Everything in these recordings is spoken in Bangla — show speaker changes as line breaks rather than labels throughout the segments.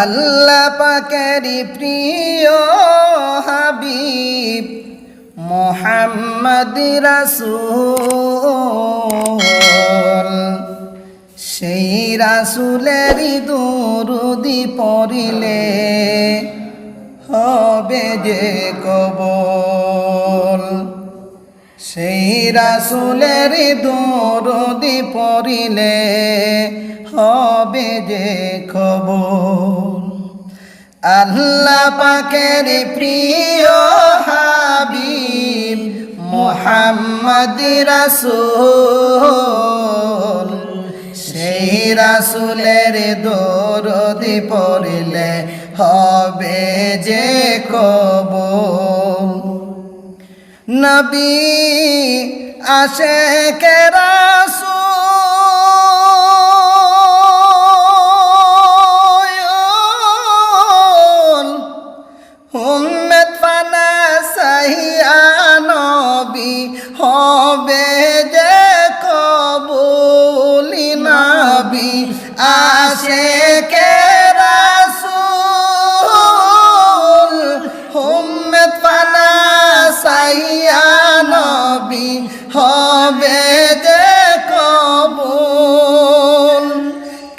আল্লাহ পাকেরই প্রিয় হাবিব মোহাম্মদ রাসূল। সেই রাসূলেরই দুরুদি পড়িলে হবে যে কবল সেই রাসুলের দরদি পড়িলে হবে যে খবর। আল্লাহ পাকের প্রিয় হাবিব মোহাম্মদ রাসূল। সেই রাসুলের দরদি পড়িলে হবে যে কবর নবী আসে যে কবুল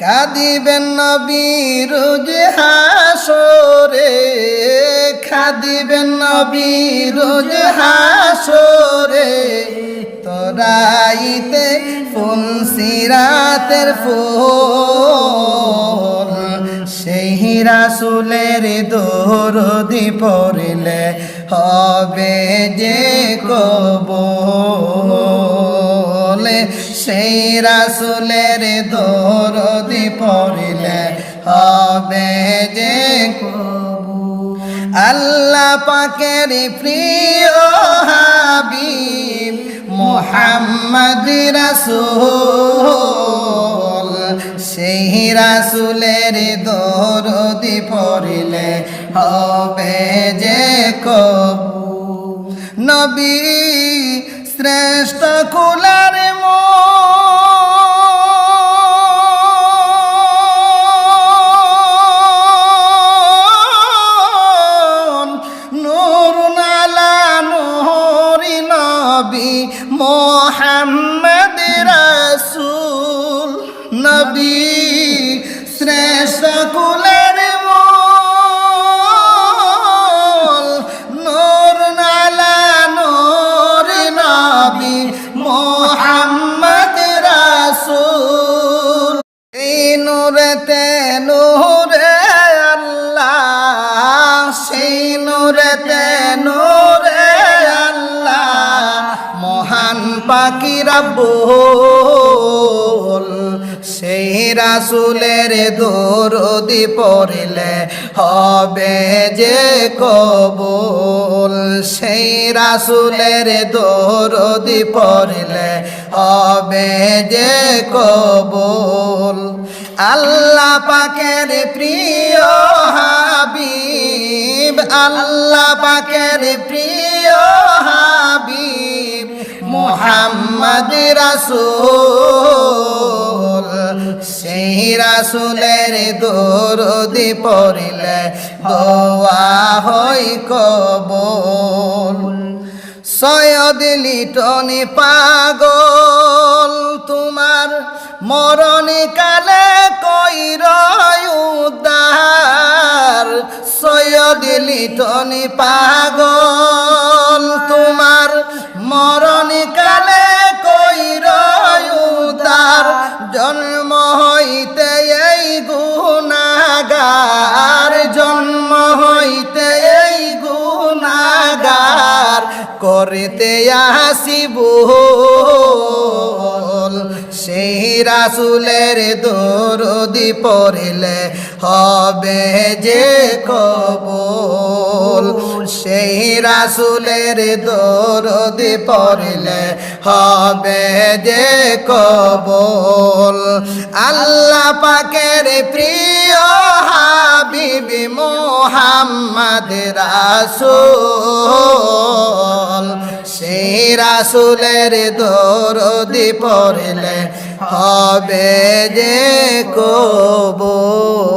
কাদিবেন নবীর হাসরে খাদিবেন নবীর হাসরে। তোরাইতে ফুল, সিরাতের ফুল। সেই রাসুলের দরদি পড়লে হবে যে কবলে। সেই রাসুলের দরদি পড়লে হবে যে আল্লাহ পাকের প্রিয় হাবিব মোহাম্মদ রাসূল। সেই রাসূলের দরদি পড়লে হবে যে কবুল। নবী শ্রেষ্ঠ কুলার নবী মোহাম্মদ রাসূল নবী নূরেতে নূরে আল্লাহ, সেই নূরেতে নূরে আল্লাহ, মহান পাকি রাব্বুল, সেই রাসুলের দরদি পড়লে হবে যে কবুল, সেই রাসুলের দরদি পড়লে হবে যে কবুল। আল্লাহ পাকের প্রিয় হাবিব, আল্লাহ পাকের প্রিয় হাবিব মোহাম্মদ রাসূল। সেই রাসূলের দরদি পড়লে দোয়া হই কবুল। সৈয়দ লিটনি পাগল, তোমার মরণে লিটনি পাগল, তোমার মরণে কালে কইর উদ্ধার জন্ম হইতে এই গুনাগার জন্ম হইতে এই গুনাগার করতে আসিব সেই রাসুলের দরদি পড়লে হবে যে সেই রাসুলের দরদি পড়লে হবে যে কবুল। আল্লাহ পাকের প্রিয় হাবিবি মোহাম্মদ রাসূল। সেই রাসুলের দরদি পড়লে হবে যে কবুল।